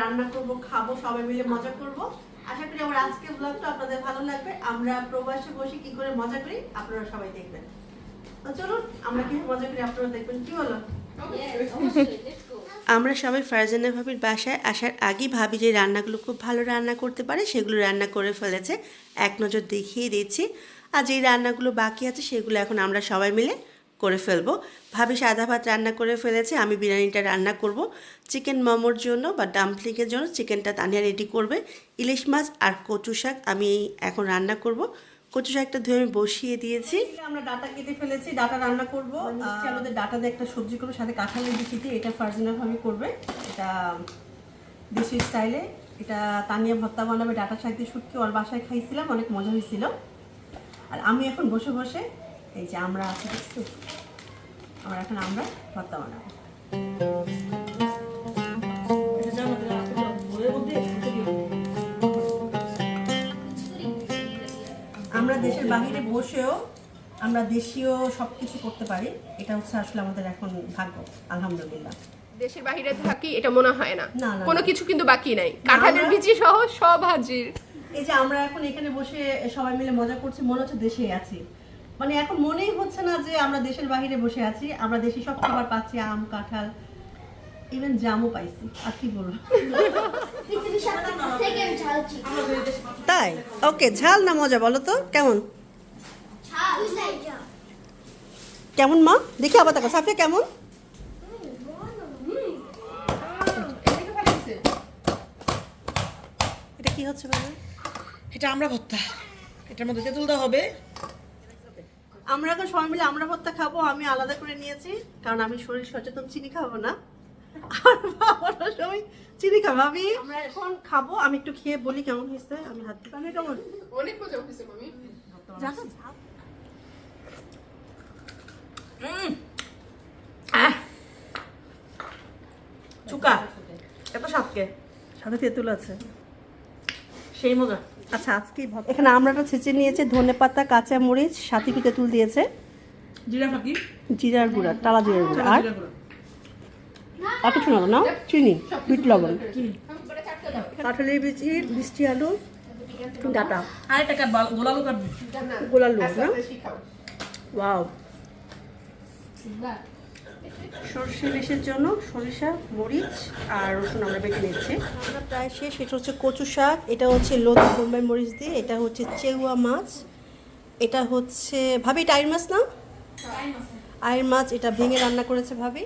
রান্না করব খাব সবাই মিলে মজা করব। আশা করি আমার আজকের ব্লগটা আপনাদের ভালো লাগবে। আমরা প্রবাসে বসে কি করে মজা করি আপনারা সবাই দেখবেন। তো চলুন আমরা কি মজা করি আপনারা দেখবেন। কি হলো আমরা সবাই ফারজানা ভাবির বাসায় আসার আগেই ভাবি যে রান্নাগুলো খুব ভালো রান্না করতে পারে সেগুলো রান্না করে ফেলেছে। এক নজর দেখিয়ে দিচ্ছি। আর যেই রান্নাগুলো বাকি আছে সেগুলো এখন আমরা সবাই মিলে করে ফেলব। ভাবি সাদা ভাত রান্না করে ফেলেছে আমি বিরিয়ানিটা রান্না করব। চিকেন মোমোর জন্য বা ডাম্পলিংয়ের জন্য চিকেনটা তানিয়া রেডি করবে। ইলিশ মাছ আর কচু শাক আমি এখন রান্না করব। কচু শাকটা ধুয়ে আমি বসিয়ে দিয়েছি। আমরা ডাটা কেটে ফেলেছি ডাটা রান্না করব। মিষ্টি আলুদের ডাটা দিয়ে একটা সবজি করব সাথে কাঁঠালের বিচিতে এটা ফার্জিনা ভাবে করবে। এটা দেশি স্টাইলে। এটা তানিয়া ভর্তা বানাবে ডাটা শাক দিয়ে শুটকি। ওর বাসায় খাইছিলাম অনেক মজা হয়েছিল। আর আমি এখন বসে বসে এই যে আমরা আছি দেখছ? আমরা এখন আমরা ভর্তা বানাবো। আমরা দেশের বাহিরে বসেও আমরা দেশীয় সব কিছু করতে পারি এটা হচ্ছে আসলে আমাদের এখন ভাগ্য আলহামদুলিল্লাহ। দেশের বাহিরে থাকি এটা মনে হয় না। কোনো কিছু কিন্তু বাকি নাই। কাঁঠালের বিচি সহ সব হাজির। এই যে আমরা এখন এখানে বসে সবাই মিলে মজা করছি মনে হচ্ছে দেশেই আছি। মানে এখন মনেই হচ্ছে না যে আমরা দেশের বাইরে বসে আছি, আমরা দেশি সব খাবার পাচ্ছি, আম, কাঁঠাল ইভেন জামও পাইছি, আর কি বলব? তাই? ওকে ঝাল না মজা বলো তো, কেমন? কেমন মা? দেখি আবার দেখো সাফিয়া কেমন? এটা কি হচ্ছে এটা আমরা ভর্তা। এটার মধ্যে তেঁতুল দেওয়া হবে। আমরা এখন সবাই মিলে আমরা ভর্তা খাব আমি আলাদা করে নিয়েছি কারণ আমি শরীর সচেতন চিনি খাব না। আর বাবারা সবাই চিনি খাব। আমি আমরা এখন খাব আমি একটু খেয়ে বলি কেমন হয়েছে আমি হাত দিই। আমি কেমন? অনেক মজা হয়েছে মামি। জানো চুকা এত সাতকে সাথে তেঁতুল আছে। সেই মজা। আচ্ছা আজকে এখানে আমরাটা ছেঁচে নিয়েছে ধনে পাতা কাঁচা মরিচ সাথে একটু তেঁতুল দিয়েছে। জিরা ফাঁকি? জিরার গুঁড়া টালা জিরার গুঁড়া। আর। আর কিছু না না চিনি বিট লবণ। কাঁঠালের বিচি মিষ্টি আলু ডাটা। আর একটা কাট গোলালু কাটবে গোলার না? ওয়াও। সর্ষে ইলিশের জন্য সরিষা মরিচ আর রসুন আমরা বেটে নিচ্ছি। আমরা প্রায় শেষ। এটা হচ্ছে কচু শাক এটা হচ্ছে লোদি বোম্বাই মরিচ দিয়ে এটা হচ্ছে চেউয়া মাছ এটা হচ্ছে ভাবি এটা আইর মাছ না? আইর মাছ এটা ভেঙে রান্না করেছে ভাবি।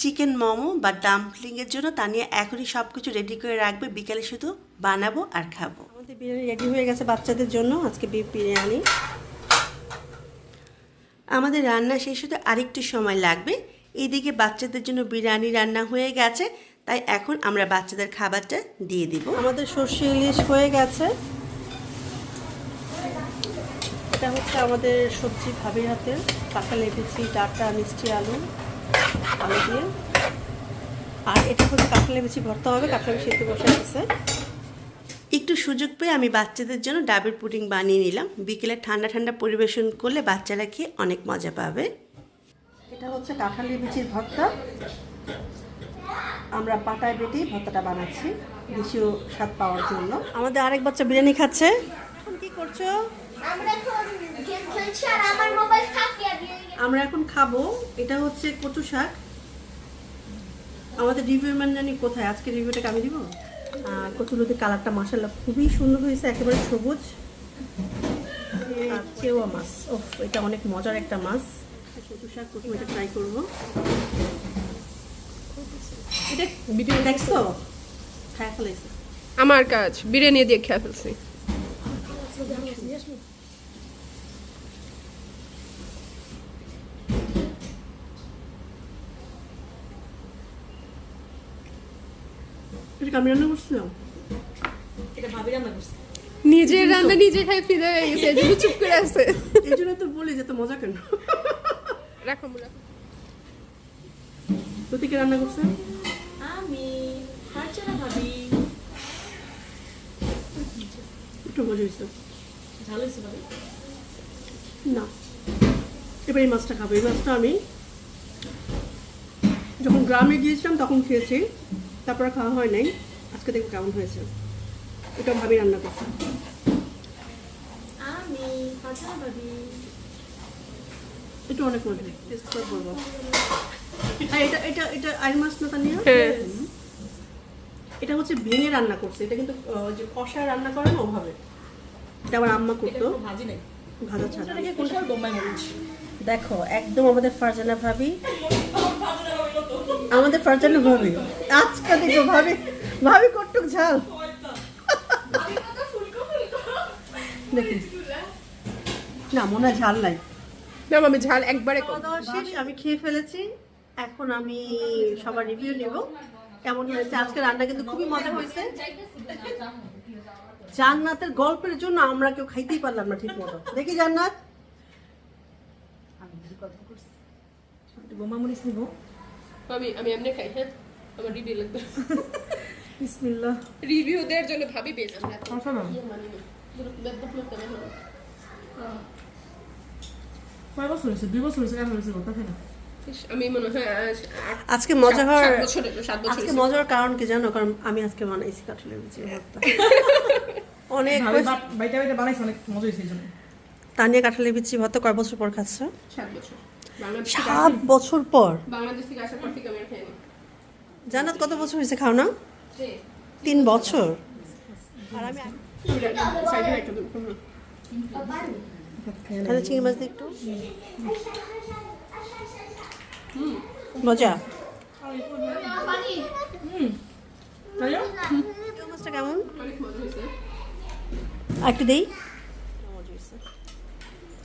চিকেন মোমো বা ডাম্পলিংয়ের জন্য তা নিয়ে এখনই সব কিছু রেডি করে রাখবে। বিকালে শুধু বানাবো আর খাব। আমাদের বিরিয়ানি রেডি হয়ে গেছে বাচ্চাদের জন্য। আজকে বিফ বিরিয়ানি। আমাদের রান্না শেষ হতে আরেকটু সময় লাগবে। এইদিকে বাচ্চাদের জন্য বিরিয়ানি রান্না হয়ে গেছে, তাই এখন আমরা বাচ্চাদের খাবারটা দিয়ে দিব। আমাদের সর্ষে ইলিশ হয়ে গেছে। এটা হচ্ছে আমাদের সবজি ভাবির হাতের কাঁঠাল লেপেছি ডাটা, মিষ্টি, আলু আলু দিয়ে। আর এটা হচ্ছে কাঁঠাল লেপেছি ভর্তা হবে কাঁঠাল সিদ্ধ বসে আছে একটু সুযোগ পেয়ে আমি বাচ্চাদের জন্য ডাবের পুডিং বানিয়ে নিলাম। বিকেলে ঠান্ডা ঠান্ডা পরিবেশন করলে বাচ্চারা খেয়ে অনেক মজা পাবে। এটা হচ্ছে কাঁঠাল বিচির ভর্তা। আমরা পাটায় বেটে ভর্তাটা বানাচ্ছি দেশীয় স্বাদ পাওয়ার জন্য। আমাদের আরেক বাচ্চা বিরিয়ানি খাচ্ছে। কি করছ? আমরা এখন আমরা খাব। এটা হচ্ছে কচু শাক। আমাদের রিভিউ ম্যান জানি কোথায়? আজকে রিভিউটাকে আমি দিব? কচুর কালারটা মাসাল্লাহ খুবই সুন্দর হয়েছে একেবারে সবুজ। কেওয়া চেওয়া মাছ ও এটা অনেক মজার একটা মাছ। কচু শাক প্রথমে এটা ট্রাই করব। এটা ভিডিও দেখছ? খায় ফেলেছে। আমার কাজ বিরিয়ানি দিয়ে খেয়ে ফেলছি। এটা আমি রান্না করছিলাম এটা ভাবি রান্না করছে নিজের রান্না নিজে খাই ফিদে হয়ে গেছে এই জন্য চুপ করে আছে। এই জন্য তো বলি যে তো মজা কেন? রাখো রাখো লতিকে রান্না করছে? আমি ভাবি। একটু মজা হয়েছে। ঝাল হয়েছে ভাবি? না। এবার এই মাছটা খাব। এই মাছটা আমি যখন গ্রামে গিয়েছিলাম তখন খেয়েছি। তারপরে খাওয়া হয় নাই। আজকে দেখব কেমন হয়েছে। এটা ভাবি রান্না করছে। এটা অনেক মজা টেস্ট করে বলব। এটা এটা এটা আইন মাছ না তানিয়া? এটা হচ্ছে ভেঙে রান্না করছে। এটা কিন্তু যে কষা রান্না করে না ওভাবে? এটা আমার আম্মা করতো। ভাজি নেই। ভাজা ছাড়া। দেখো একদম আমাদের ফারজানা ভাবি। আমাদের ফারজানা ভাবি। আজকে দেখো ভাবি ভাবি কটুক ঝাল। দেখি। না মনে হয় ঝাল নাই। না আমি ঝাল একবারে শেষ আমি খেয়ে ফেলেছি। এখন আমি সবার রিভিউ নেব। কেমন হয়েছে? আজকে রান্না কিন্তু খুবই মজা হয়েছে। জান্নাতের গল্পের জন্য আমরা কেউ খাইতেই পারলাম না ঠিক মতো। দেখি জান্নাত। বোমা মরিচ নিব। আমি আমি এমনি খাই হ্যাঁ? আমার রিভিউ লাগবে। বিসমিল্লাহ। রিভিউ দেওয়ার জন্য ভাবি বেস্ট অসাধারণ। কয় বছর হয়েছে? দুই বছর হয়েছে কেন হয়েছে বলতে না? আজকে মজা হওয়ার আজকে মজার কারণ কি জানো? কারণ আমি আজকে বানাইছি কাঠলের বিচি ভর্তা। অনেক ভাবি বাইটা বাইটা বানাইছে অনেক মজা হয়েছে তানিয়া কাঁঠালের বিচি ভর্তা কয় বছর পর খাচ্ছ? সাত বছর। সাত বছর পর। বাংলাদেশ থেকে আসার পর থেকে আমি খাইনি। জান্নাত কত বছর হয়েছে খাও না? তিন বছর। আর আমি। তাহলে চিংড়ি মাছ একটু। মজা? মাছটা কেমন? একটু দেই?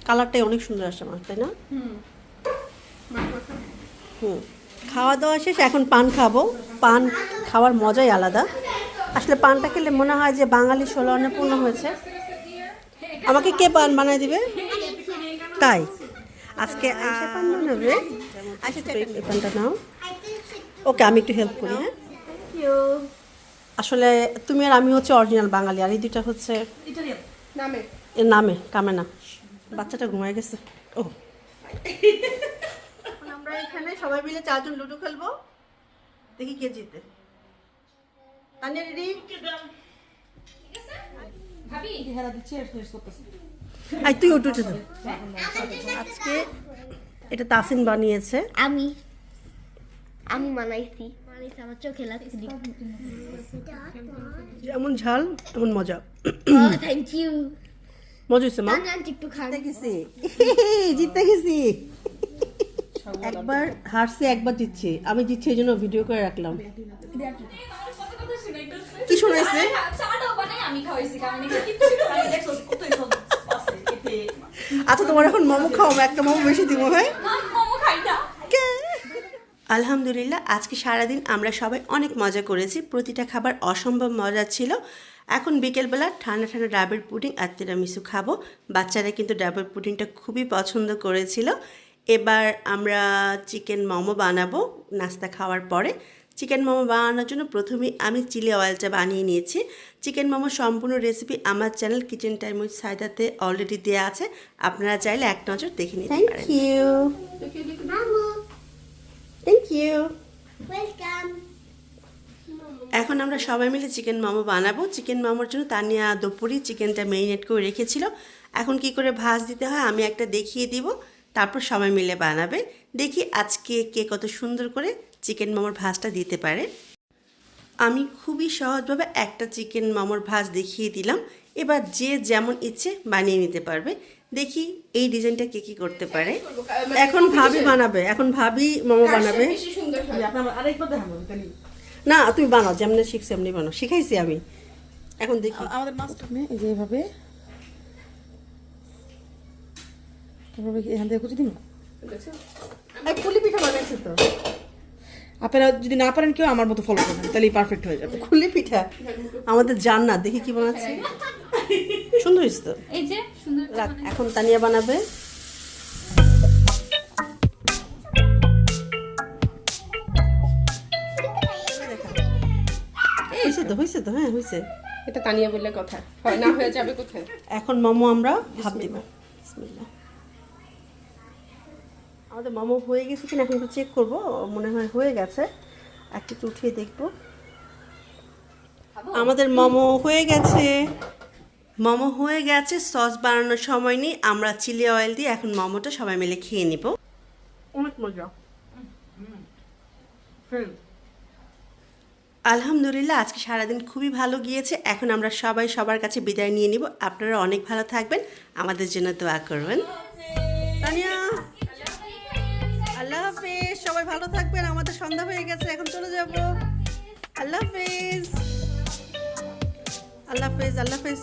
কালারটাই অনেক সুন্দর আসছে মাছ তাই না। হুম খাওয়া দাওয়া শেষ এখন পান খাব। পান খাওয়ার মজাই আলাদা। আসলে পানটা খেলে মনে হয় যে বাঙালি ষোলো অন্নে পূর্ণ হয়েছে। আমাকে কে পান বানায় দিবে? তাই। আজকে আয়সা পান বানাবে। আয়সা এই পানটা নাও। ওকে আমি একটু হেল্প করি হ্যাঁ? আসলে তুমি আর আমি হচ্ছে অরিজিনাল বাঙালি আর এই দুইটা হচ্ছে নামে নামে কামে না বাচ্চাটা ঘুমায় গেছে। ও সবাই মিলে চারজন লুডো খেলব। দেখি কে জিতে। তানিয়া রেডি হেরা দিচ্ছি আর শেষ করতেছি। আই তুই উঠে উঠে আজকে এটা তাসিন বানিয়েছে। আমি। আমি মানাইছি মানাইছি আমার চোখে লাগছে। যেমন ঝাল তেমন মজা। থ্যাংক ইউ মজা হয়েছে মা? একটু গেছি। জিতে গেছি। একবার হারছি একবার জিতছি। আমি জিতছি এই জন্য ভিডিও করে রাখলাম। কি শোনাইছে? আচ্ছা তোমার এখন মোমো খাও একটা মোমো বেশি দিব হ্যাঁ কে? আলহামদুলিল্লাহ আজকে সারাদিন আমরা সবাই অনেক মজা করেছি। প্রতিটা খাবার অসম্ভব মজা ছিল। এখন বিকেলবেলা ঠান্ডা ঠান্ডা ডাবের পুডিং আর তিরামিসু খাব। বাচ্চারা কিন্তু ডাবের পুডিংটা খুবই পছন্দ করেছিল। এবার আমরা চিকেন মোমো বানাবো নাস্তা খাওয়ার পরে। চিকেন মোমো বানানোর জন্য প্রথমেই আমি চিলি অয়েলটা বানিয়ে নিয়েছি। চিকেন মোমো সম্পূর্ণ রেসিপি আমার চ্যানেল কিচেন টাইম উইথ সাইদাতে অলরেডি দেওয়া আছে। আপনারা চাইলে এক নজর দেখে নিতে থ্যাংক পারেন। ইউ থ্যাংক ইউ ওয়েলকাম এখন আমরা সবাই মিলে চিকেন মোমো বানাবো। চিকেন মোমোর জন্য তানিয়া দুপুরই চিকেনটা মেরিনেট করে রেখেছিল। এখন কি করে ভাজ দিতে হয় আমি একটা দেখিয়ে দিব। তারপর সবাই মিলে বানাবে। দেখি আজকে কে কত সুন্দর করে চিকেন মোমোর ভাজটা দিতে পারে। আমি খুবই সহজভাবে একটা চিকেন মোমোর ভাজ দেখিয়ে দিলাম। এবার যে যেমন ইচ্ছে বানিয়ে নিতে পারবে। দেখি এই ডিজাইনটা কে কি করতে পারে। এখন ভাবি বানাবে এখন ভাবি মোমো বানাবে। না তুমি বানাও যেমনি শিখছি এমনি বানাও। শিখাইছি আমি। এখন দেখি। আমাদের মাছটা নে, এই যে এইভাবে তারপরে এখান থেকে কুচি? এই পুলি পিঠা বানাইছি তো। আপনারা যদি না পারেন কেউ আমার মতো ফলো করবেন তাহলেই পারফেক্ট হয়ে যাবে। খুলি পিঠা? আমাদের জান না দেখি কি বানাচ্ছে। সুন্দর হয়েছে তো? এই যে সুন্দর এখন তানিয়া বানাবে। হয়েছে তো হয়েছে তো হ্যাঁ হয়েছে। এটা তানিয়া বললে কথা। হয় না হয়ে যাবে কোথায়? এখন মোমো আমরা ভাব দিব। বিসমিল্লাহ। আমাদের মোমো হয়ে গেছে কিনা এখন একটু চেক করব মনে হয় হয়ে গেছে। একটু উঠিয়ে দেখব। আমাদের মোমো হয়ে গেছে। মোমো হয়ে গেছে সস বানানোর সময় নেই। আমরা চিলি অয়েল দিয়ে এখন মোমোটা সবাই মিলে খেয়ে নিব। অনেক মজা। আলহামদুলিল্লাহ আজকে সারাদিন খুবই ভালো গিয়েছে। এখন আমরা সবাই সবার কাছে বিদায় নিয়ে নিব। আপনারা অনেক ভালো থাকবেন। আমাদের জন্য দোয়া করবেন। তানিয়া! সবাই ভালো থাকবেন, আমাদের সন্ধ্যা হয়ে গেছে, এখন চলে যাব। আল্লাহ হাফেজ। আল্লাহ হাফেজ আল্লাহ হাফেজ।